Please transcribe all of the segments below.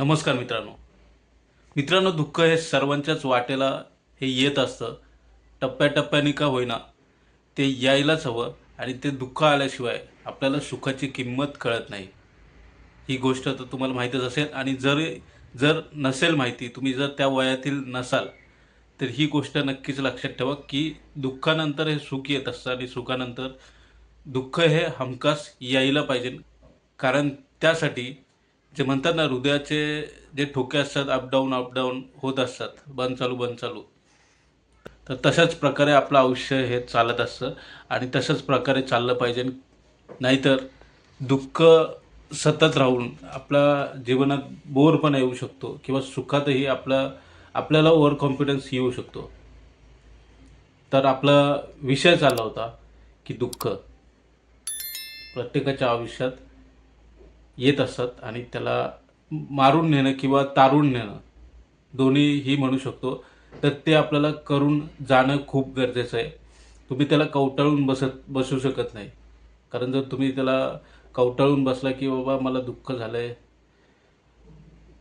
नमस्कार मित्रांनो. मित्रांनो दुःख हे सर्वांच्याच वाटेला हे येत असतं. टप्प्याटप्प्याने का होईना. ते यायलाच हवं आणि ते दुःख आल्याशिवाय आपल्याला सुखाची किंमत कळत नाही. ही गोष्ट तर तुम्हाला माहीतच असेल आणि जर जर नसेल माहिती तुम्ही जर त्या वयातील नसाल तर ही गोष्ट नक्कीच लक्षात ठेवा की दुःखानंतर हे सुख येत असतं आणि सुखानंतर दुःख हे हमखास यायला पाहिजे. कारण त्यासाठी जे म्हणतात ना हृदयाचे जे ठोके असतात अपडाऊन अपडाऊन होत असतात बंद चालू बंद चालू. तर तशाच प्रकारे आपलं आयुष्य हे चालत असतं आणि तशाच प्रकारे चाललं पाहिजे. नाहीतर दुःख सतत राहून आपल्या जीवनात बोरपणा येऊ शकतो किंवा सुखातही आपला आपल्याला ओव्हर कॉन्फिडन्स येऊ शकतो. तर आपला विषय चालला होता की दुःख. प्रत्येकाच्या आयुष्यात येत असतात आणि त्याला मारून नेणं किंवा तारून नेणं दोन्हीही म्हणू शकतो. तर ते आपल्याला करून जाणं खूप गरजेचं आहे. तुम्ही त्याला कवटाळून बसत बसू शकत नाही. कारण जर तुम्ही त्याला कवटाळून बसला की बाबा मला दुःख झालं आहे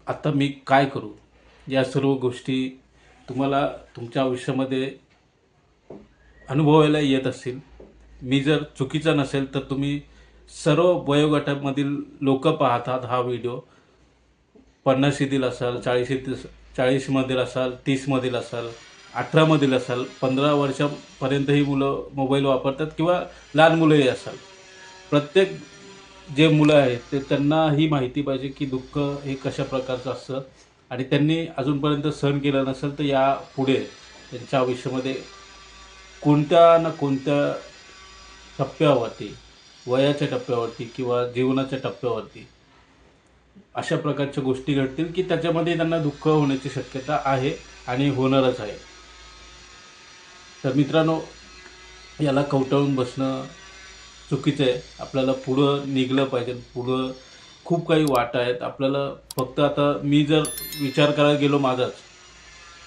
आत्ता मी काय करू? या सर्व गोष्टी तुम्हाला तुमच्या आयुष्यामध्ये अनुभवायला येत असतील. मी जर चुकीचा नसेल तर तुम्ही सर्व वयोगटामधील लोक पाहतात हा व्हिडिओ. पन्नाशीतील असाल चाळीस चाळीशीतील चाळीसमधील असाल तीसमधील असाल अठरामधील असाल पंधरा वर्षापर्यंतही मुलं मोबाईल वापरतात किंवा लहान मुलंही असाल. प्रत्येक जे मुलं आहेत ते त्यांना ही माहिती पाहिजे की दुःख हे कशा प्रकारचं असतं. आणि त्यांनी अजूनपर्यंत सहन केलं नसेल तर या पुढे त्यांच्या आयुष्यामध्ये कोणत्या ना कोणत्या टप्प्यावरती वयाच्या टप्प्यावरती किंवा जीवनाच्या टप्प्यावरती अशा प्रकारच्या गोष्टी घडतील की त्याच्यामध्ये त्यांना दुःख होण्याची शक्यता आहे आणि होणारच आहे. तर मित्रांनो याला कवटाळून बसणं चुकीचं आहे. आपल्याला पुढं निघलं पाहिजे. पुढं खूप काही वाटा आहेत. आपल्याला फक्त आता मी जर विचार करायला गेलो माझाच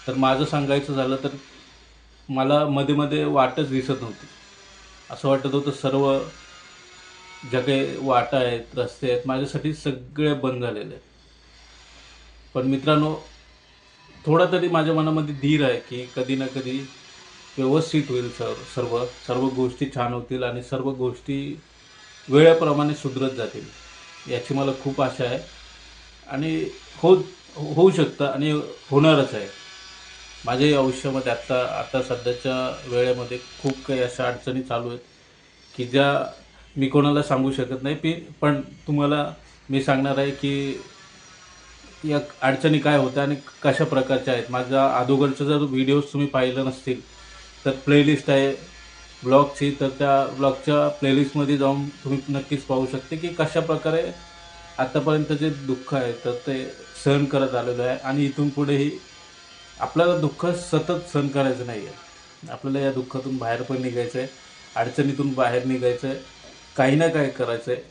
तर माझं सांगायचं झालं तर मला मध्ये मध्ये वाटच दिसत नव्हती. असं वाटत होतं सर्व ज्या काही वाटा आहेत रस्ते आहेत माझ्यासाठी सगळे बंद झालेले आहेत. पण मित्रांनो थोडा तरी माझ्या मनामध्ये धीर आहे की कधी ना कधी व्यवस्थित होईल सर सर्व सर्व गोष्टी छान होतील आणि सर्व गोष्टी वेळेप्रमाणे सुधरत जातील याची मला खूप आशा आहे. आणि हो होऊ शकतं आणि होणारच आहे. माझ्याही आयुष्यामध्ये आत्ता आता सध्याच्या वेळेमध्ये खूप काही अशा अडचणी चालू आहेत की ज्या मी कोणाला सांगू शकत नाही. पी पण तुम्हाला मी सांगणार आहे की या अडचणी काय होत्या आणि कशा प्रकारच्या आहेत. माझ्या अगोदरचं जर व्हिडिओज तुम्ही पाहिलं नसतील तर प्लेलिस्ट आहे ब्लॉगची तर त्या ब्लॉगच्या प्लेलिस्टमध्ये जाऊन तुम्ही नक्कीच पाहू शकते की कशा प्रकारे आत्तापर्यंत जे दुःख आहे तर ते सहन करत आलेलं आहे. आणि इथून पुढेही आपल्याला दुःख सतत सहन करायचं नाही आहे आपल्याला या दुःखातून बाहेर पण निघायचं आहे अडचणीतून बाहेर निघायचं आहे काही ना काय करायचं आहे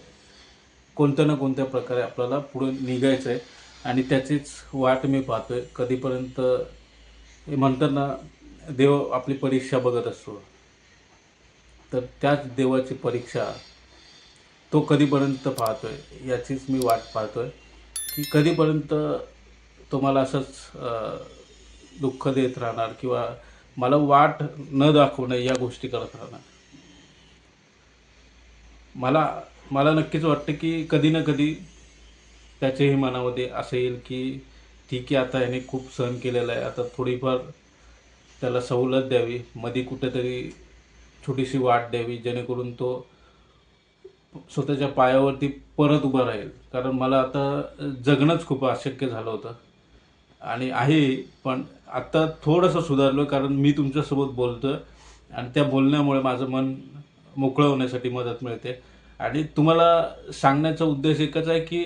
कोणत्या ना कोणत्या प्रकारे आपल्याला पुढे निघायचं आहे आणि त्याचीच वाट मी पाहतो आहे कधीपर्यंत हे म्हणताना देव आपली परीक्षा बघत असतो. तर त्याच देवाची परीक्षा तो कधीपर्यंत पाहतो आहे याचीच मी वाट पाहतो आहे की कधीपर्यंत तो मला असंच दुःख देत राहणार किंवा मला वाट न दाखवणं या गोष्टी करत राहणार. मला मला नक्कीच वाटतं की कधी ना कधी त्याच्याही मनामध्ये असं येईल की ठीक आहे आता ह्याने खूप सहन केलेलं आहे. आता थोडीफार त्याला सवलत द्यावी मध्ये कुठेतरी छोटीशी वाट द्यावी जेणेकरून तो स्वतःच्या पायावरती परत उभा राहील. कारण मला आता जगणंच खूप अशक्य झालं होतं. आणि आहे पण आत्ता थोडंसं सुधारलं कारण मी तुमच्यासोबत बोलतो आणि त्या बोलण्यामुळे माझं मन मोकळं होण्यासाठी मदत मिळते. आणि तुम्हाला सांगण्याचा उद्देश एकच आहे की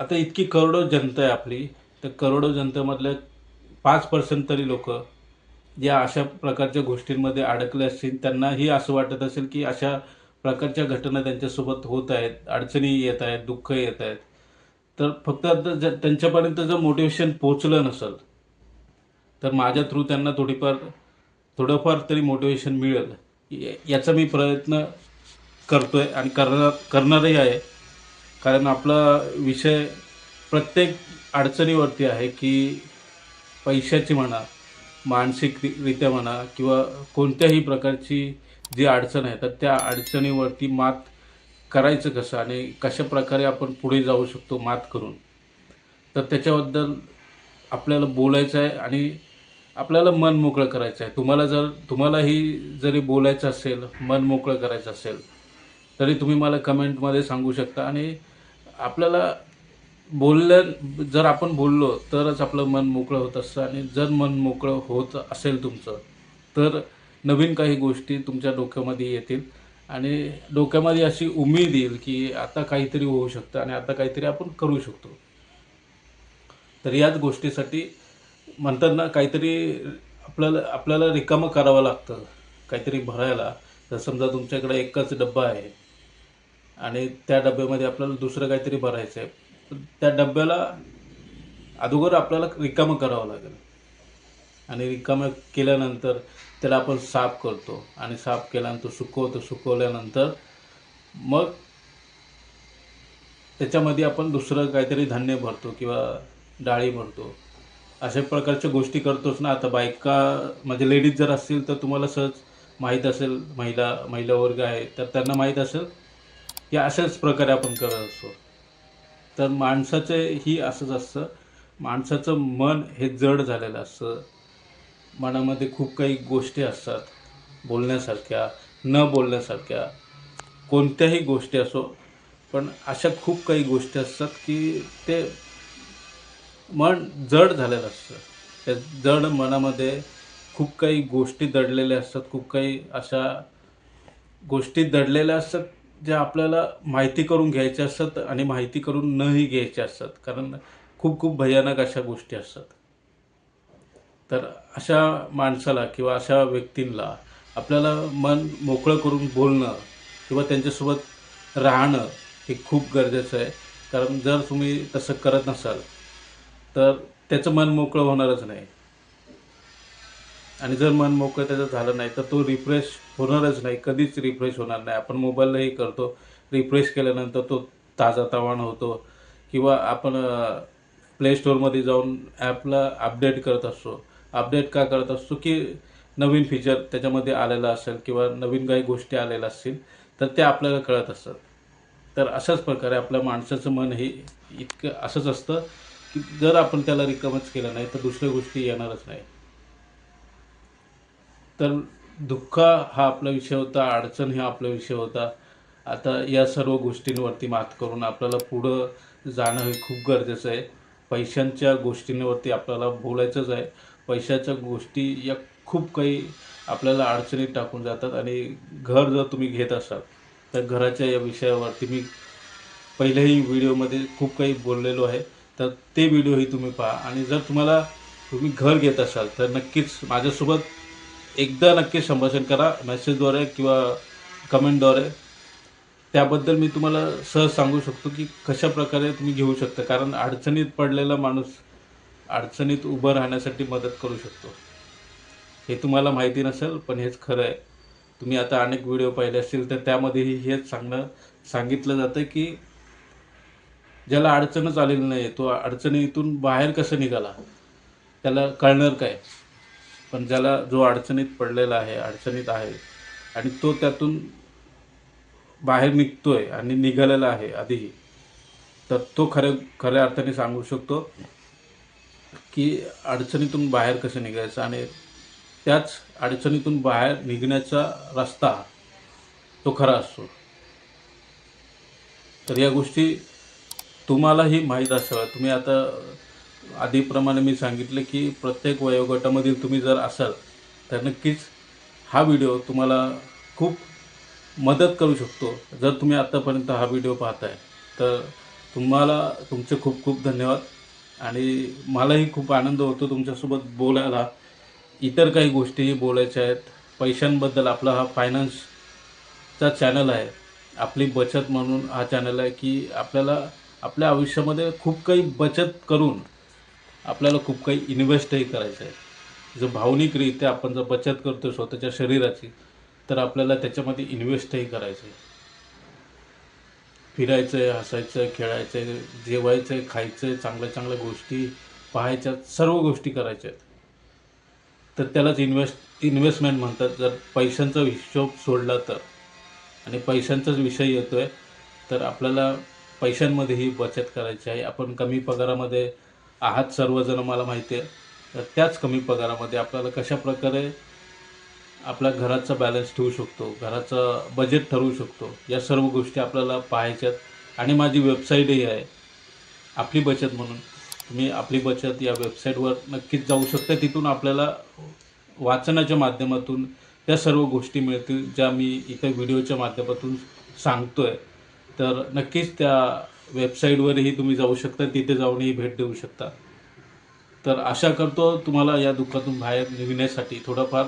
आता इतकी करोडो जनता आहे आपली तर करोडो जनतेमधल्या पाच पर्सेंट तरी लोक या अशा प्रकारच्या गोष्टींमध्ये अडकले असतील. त्यांनाही असं वाटत असेल की अशा प्रकारच्या घटना त्यांच्यासोबत होत आहेत अडचणी येत आहेत दुःख येत आहेत. तर फक्त आता ज त्यांच्यापर्यंत जर मोटिवेशन पोचलं नसेल तर माझ्या थ्रू त्यांना थोडीफार थोडंफार तरी मोटिवेशन मिळेल. याचा मी प्रयत्न करतोय आणि करणार करणारही आहे. कारण आपला विषय प्रत्येक अडचणीवरती आहे की पैशाची म्हणा मानसिकरित्या म्हणा किंवा कोणत्याही प्रकारची जी अडचण आहे तर त्या अडचणीवरती मात करायचं कसं आणि कशा प्रकारे आपण पुढे जाऊ शकतो मात करून. तर त्याच्याबद्दल आपल्याला बोलायचं आहे आणि आपल्याला मन मोकळं करायचं आहे. तुम्हाला जर तुम्हालाही जरी बोलायचं असेल मन मोकळं करायचं असेल तरी तुम्ही मला कमेंटमध्ये सांगू शकता. आणि आपल्याला बोलल्या जर आपण बोललो तरच आपलं मन मोकळं होत असतं. आणि जर मन मोकळं होत असेल तुमचं तर नवीन काही गोष्टी तुमच्या डोक्यामध्ये येतील. आणि डोक्यामध्ये अशी उमेद येईल की आता काहीतरी होऊ शकतं आणि आता काहीतरी आपण करू शकतो. तर याच गोष्टीसाठी म्हणतात ना काहीतरी आपल्याला आपल्याला रिकामं करावं लागतं काहीतरी भरायला. तर समजा तुमच्याकडे एकच डब्बा आहे आणि त्या डब्यामध्ये आपल्याला दुसरं काहीतरी भरायचं आहे तर त्या डब्याला अगोदर आपल्याला रिकामं करावं लागेल. आणि रिकामं केल्यानंतर त्याला आपण साफ करतो आणि साफ केल्यानंतर सुकवतो सुकवल्यानंतर मग त्याच्यामध्ये आपण दुसरं काहीतरी धान्य भरतो किंवा डाळी भरतो. अशा प्रकारच्या गोष्टी करतोच ना आता बायका म्हणजे लेडीज जर असतील तर तुम्हाला सहज माहीत असेल महिला महिला वर्ग आहे तर त्यांना माहीत असेल की अशाच प्रकारे आपण करत असतो. तर माणसाचं ही असंच असतं माणसाचं मन हे जड झालेलं असतं. मनामध्ये खूप काही गोष्टी असतात बोलण्यासारख्या न बोलण्यासारख्या कोणत्याही गोष्टी असो पण अशा खूप काही गोष्टी असतात की ते मन जड झालेलं असतं. त्या जड मनामध्ये खूप काही गोष्टी दडलेल्या असतात खूप काही अशा गोष्टी दडलेल्या असतात ज्या आपल्याला माहिती करून घ्यायच्या असतात आणि माहिती करून नही घ्यायच्या असतात. कारण खूप खूप भयानक अशा गोष्टी असतात. तर अशा माणसाला किंवा अशा व्यक्तींना आपल्याला मन मोकळं करून बोलणं किंवा त्यांच्यासोबत राहणं हे खूप गरजेचं आहे. कारण जर तुम्ही तसं करत नसाल तर त्याचं मन मोकळं होणारच नाही. आणि जर मन मोकळं त्याचं झालं नाही तर तो रिफ्रेश होणारच नाही. कधीच रिफ्रेश होणार नाही. आपण मोबाईललाही करतो. रिफ्रेश केल्यानंतर तो ताजा तवाण होतो. किंवा आपण प्ले स्टोअरमध्ये जाऊन ॲपला अपडेट करत असतो. अपडेट का करत असतो की नवीन फीचर त्याच्यामध्ये आलेलं असेल किंवा नवीन काही गोष्टी आलेल्या असतील तर ते आपल्याला कळत असतात. तर अशाच प्रकारे आपल्या माणसाचं मन हे इतकं असंच असतं. की जर आपण त्याला रिकमच केलं नाही तर दुसऱ्या गोष्टी येणारच नाही. तर दुःख हा आपला विषय होता अडचण हा आपला विषय होता. आता या सर्व गोष्टींवरती मात करून आपल्याला पुढं जाणं हे खूप गरजेचं आहे. पैशांच्या गोष्टींवरती आपल्याला बोलायचंच आहे. पैशाच्या गोष्टी या खूप काही आपल्याला अडचणीत टाकून जातात आणि घर जर तुम्ही घेत असाल तर घराच्या या विषयावरती मी पहिल्याही व्हिडिओमध्ये खूप काही बोललेलो आहे. तर ते व्हिडिओही तुम्ही पहा. आणि जर तुम्हाला तुम्ही घर घेत असाल तर नक्कीच माझ्यासोबत एकदा नक्की संभाषण करा. मेसेजद्वारे किंवा कमेंटद्वारे त्याबद्दल मी तुम्हाला सहज सांगू शकतो की कशा प्रकारे तुम्ही घेऊ शकता. कारण अडचणीत पडलेला माणूस अडचणीत उभं राहण्यासाठी मदत करू शकतो. हे तुम्हाला माहिती नसेल पण हेच खरं आहे. तुम्ही आता अनेक व्हिडिओ पाहिले असतील तर त्यामध्येही हेच सांगणं सांगितलं जातं की ज्याला अडचणच आलेली नाही तो अडचणीतून बाहेर कसं निघाला? त्याला कळणार काय? पण ज्याला जो अडचणीत पडलेला आहे अडचणीत आहे आणि तो त्यातून बाहेर निघतोय आणि निघालेला आहे आधीही तर तो खऱ्या खऱ्या अर्थाने सांगू शकतो की अडचणीतून बाहेर कसं निघायचं आणि त्याच अडचणीतून बाहेर निघण्याचा रस्ता तो खरा असतो. तर या गोष्टी तुम्हालाही माहीत असावं. तुम्ही आता आधीप्रमाणे मी सांगितलं की प्रत्येक वयोगटामधील तुम्ही जर असाल तर नक्कीच हा व्हिडिओ तुम्हाला खूप मदत करू शकतो. जर तुम्ही आत्तापर्यंत हा व्हिडिओ पाहताय तर तुम्हाला तुमचे खूप खूप धन्यवाद. आणि मलाही खूप आनंद होतो तुमच्यासोबत बोलायला. इतर काही गोष्टीही बोलायच्या आहेत. पैशांबद्दल आपला हा फायनान्सचा चॅनल आहे. आपली बचत म्हणून हा चॅनल आहे की आपल्याला आपल्या आयुष्यामध्ये खूप काही बचत करून आपल्याला खूप काही इन्व्हेस्टही करायचं आहे. जर भावनिकरित्या आपण जर बचत करतो स्वतःच्या शरीराची तर आपल्याला त्याच्यामध्ये इन्व्हेस्टही करायचं आहे. फिरायचं आहे हसायचं आहे खेळायचं आहे जेवायचं आहे खायचं आहे चांगल्या चांगल्या गोष्टी पाहायच्या सर्व गोष्टी करायच्या आहेत. तर त्यालाच इन्व्हेस्ट इन्व्हेस्टमेंट म्हणतात. जर पैशांचा हिशोब सोडला तर आणि पैशांचाच विषय येतो आहे तर आपल्याला पैशांमध्येही बचत करायची आहे. आपण कमी पगारामध्ये आहात सर्वजण मला माहिती आहे. तर त्याच कमी पगारामध्ये आपल्याला कशा प्रकारे आपल्या घराचा बॅलन्स ठेवू शकतो घराचं बजेट ठरवू शकतो या सर्व गोष्टी आपल्याला पाहायच्यात. आणि माझी वेबसाईटही आहे आपली बचत म्हणून. तुम्ही आपली बचत या वेबसाईटवर नक्कीच जाऊ शकता. तिथून आपल्याला वाचनाच्या माध्यमातून त्या सर्व गोष्टी मिळतील ज्या मी इथं व्हिडिओच्या माध्यमातून सांगतो आहे तर नक्कीच त्या वेबसाईटवरही तुम्ही जाऊ शकता तिथे जाऊनही भेट देऊ शकता. तर आशा करतो तुम्हाला या दुःखातून बाहेर निघण्यासाठी थोडंफार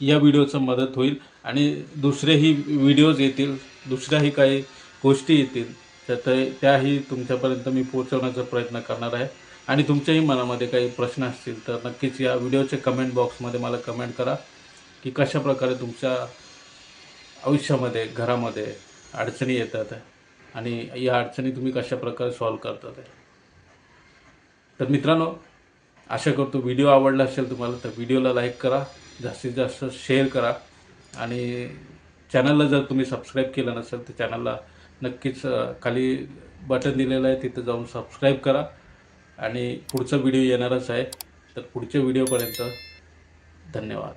या व्हिडिओचं मदत होईल आणि दुसरेही व्हिडिओज येतील दुसऱ्याही काही गोष्टी येतील तर ते त्याही तुमच्यापर्यंत मी पोहोचवण्याचा प्रयत्न करणार आहे. आणि तुमच्याही मनामध्ये काही प्रश्न असतील तर नक्कीच या व्हिडिओच्या कमेंट बॉक्समध्ये मला कमेंट करा की कशा प्रकारे तुमच्या आयुष्यामध्ये घरामध्ये अडचणी येतात. आणि या अडचणी तुम्ही कशा प्रकारे सॉल्व करतात तर मित्रांनो आशा करतो व्हिडिओ आवडला असेल तुम्हाला तर व्हिडिओला लाईक करा जास्तीत जास्त शेअर करा. आणि चॅनलला जर तुम्ही सबस्क्राईब केलं नसेल तर चॅनलला नक्कीच खाली बटन दिलेलं आहे तिथं जाऊन सबस्क्राईब करा. आणि पुढचा व्हिडिओ येणारच आहे. तर पुढच्या व्हिडिओपर्यंत धन्यवाद.